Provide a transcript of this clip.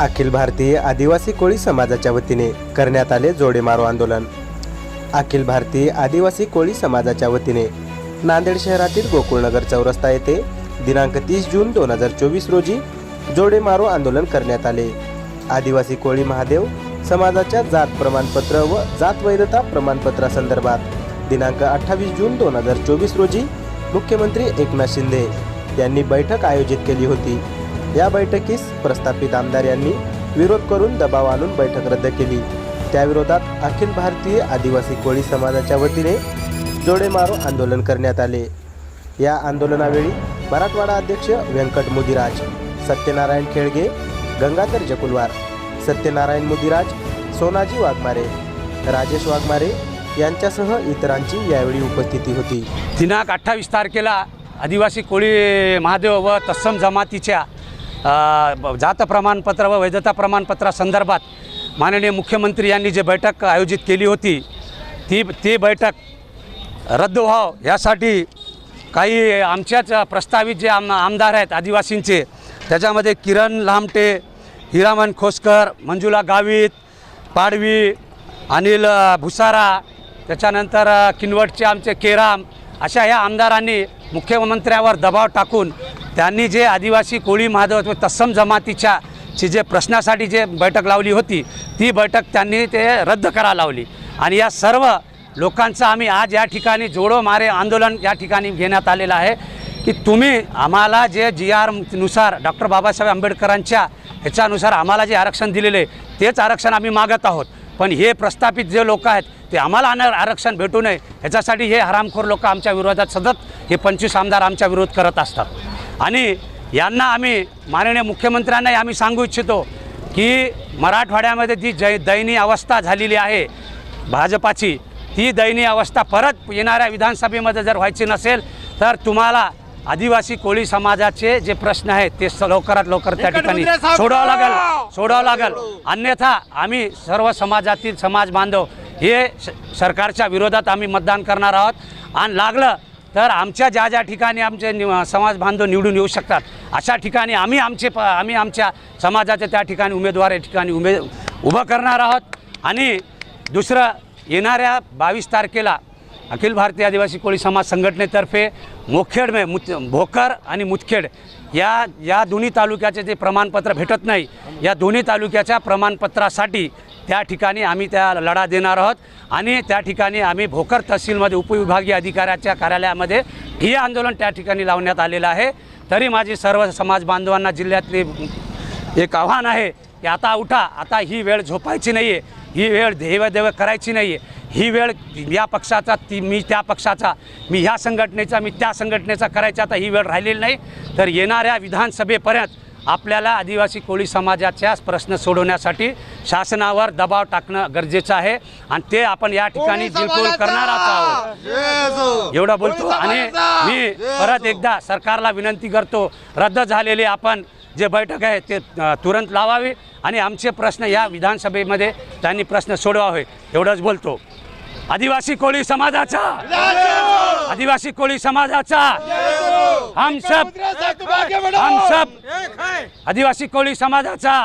अखिल भारतीय आदिवासी कोळी समाजाच्या वतीने करण्यात आले जोडे मारो आंदोलन. अखिल भारतीय आदिवासी कोळी समाजाच्या वतीने नांदेड शहरातील गोकुळनगर चौरस्ता येथे दिनांक तीस जून दोन हजार चोवीस रोजी जोडे मारो आंदोलन करण्यात आले. आदिवासी कोळी महादेव समाजाच्या जात प्रमाणपत्र व जात वैधता प्रमाणपत्रासंदर्भात दिनांक अठ्ठावीस जून दोन हजार चोवीस रोजी मुख्यमंत्री एकनाथ शिंदे यांनी बैठक आयोजित केली होती. या बैठकीस प्रस्थापित आमदार यांनी विरोध करून दबाव आणून बैठक रद्द केली. त्याविरोधात अखिल भारतीय आदिवासी कोळी समाजाच्या वतीने जोडे मारो आंदोलन करण्यात आले. या आंदोलनावेळी मराठवाडा अध्यक्ष व्यंकट मुदिराज सत्यनारायण खेळगे गंगाधर जकुलवार सत्यनारायण मुदिराज सोनाजी वाघमारे राजेश वाघमारे यांच्यासह इतरांची यावेळी उपस्थिती होती. दिनांक अठ्ठावीस तारखेला आदिवासी कोळी महादेव व तत्सम जमातीच्या जात प्रमाणपत्र व वैधता प्रमाणपत्रासंदर्भात माननीय मुख्यमंत्री यांनी जी बैठक आयोजित केली होती ती ती बैठक रद्द व्हाव यासाठी काही आमच्याच प्रस्तावित जे आम आमदार आहेत आदिवासींचे त्याच्यामध्ये किरण लामटे हिरामन खोसकर मंजुला गावित पाडवी अनिल भुसारा त्याच्यानंतर किनवटचे आमचे केराम अशा या आमदारांनी मुख्यमंत्र्यावर दबाव टाकून त्यांनी जे आदिवासी कोळी महादेव तत्सम जमातीच्या ची जे प्रश्नासाठी जे बैठक लावली होती ती बैठक त्यांनी ते रद्द करा लावली. आणि या सर्व लोकांचं आम्ही आज या ठिकाणी जोडो मारे आंदोलन या ठिकाणी घेण्यात आलेलं आहे की तुम्ही आम्हाला जे जी आरनुसार डॉक्टर बाबासाहेब आंबेडकरांच्या ह्याच्यानुसार आम्हाला जे आरक्षण दिलेले आहे तेच आरक्षण आम्ही मागत आहोत. पण हे प्रस्थापित जे लोक आहेत ते आम्हाला आण- आरक्षण भेटू नये ह्याच्यासाठी हे हरामखोर लोक आमच्या विरोधात सतत हे पंचवीस आमदार आमच्या विरोध करत असतात. आणि यांना आम्ही माननीय मुख्यमंत्र्यांनाही आम्ही सांगू इच्छितो की मराठवाड्यामध्ये जी जै दयनीय अवस्था झालेली आहे भाजपाची ती दयनीय अवस्था परत येणाऱ्या विधानसभेमध्ये जर व्हायची नसेल तर तुम्हाला आदिवासी कोळी समाजाचे जे प्रश्न आहेत ते लवकरात लवकर त्या ठिकाणी सोडावं लागेल सोडावं लागेल. अन्यथा आम्ही सर्व समाजातील समाज बांधव हे सरकारच्या विरोधात आम्ही मतदान करणार आहोत. आणि लागलं तर आमच्या ज्या ज्या ठिकाणी आमचे नि- समाज बांधव निवडून येऊ शकतात अशा ठिकाणी आम्ही आमचे प आम्ही आमच्या समाजाचे त्या ठिकाणी उमेदवार या ठिकाणी उमे उभं करणार आहोत. आणि दुसरं येणाऱ्या बावीस तारखेला अखिल भारतीय आदिवासी कोळी समाज संघटनेतर्फे मोखेड मे मुत भोकर आणि मुतखेड या या दोन्ही तालुक्याचे जे प्रमाणपत्र भेटत नाही या दोन्ही तालुक्याच्या प्रमाणपत्रासाठी त्या ठिकाणी आम्ही त्या लढा देणार आहोत. आणि त्या ठिकाणी आम्ही भोकर तहसीलमध्ये उपविभागीय अधिकाऱ्याच्या कार्यालयामध्ये हे आंदोलन त्या ठिकाणी लावण्यात आलेलं आहे. तरी माझी सर्व समाज बांधवांना जिल्ह्यातले एक आव्हान आहे की आता उठा आता ही वेळ झोपायची नाही आहे ही वेळ देवदेव करायची नाही आहे ही वेळ या पक्षाचा ती मी त्या पक्षाचा मी ह्या संघटनेचा मी त्या संघटनेचा करायचा आता ही वेळ राहिलेली नाही. तर येणाऱ्या विधानसभेपर्यंत आपल्याला आदिवासी कोळी समाजाच्या प्रश्न सोडवण्यासाठी शासनावर दबाव टाकणं गरजेचं आहे. आणि ते आपण या ठिकाणी बिलकुल करणार आहोत. एवढं बोलतो. आणि मी परत एकदा सरकारला विनंती करतो रद्द झालेले आपण जे बैठक आहे ते तुरंत लावावे. आणि आमचे प्रश्न या विधानसभेमध्ये त्यांनी प्रश्न सोडवावे. एवढंच बोलतो. आदिवासी कोळी समाजाचा. आदिवासी कोळी समाजाचा. हम सब हम सब आदिवासी कोळी समाजाचा.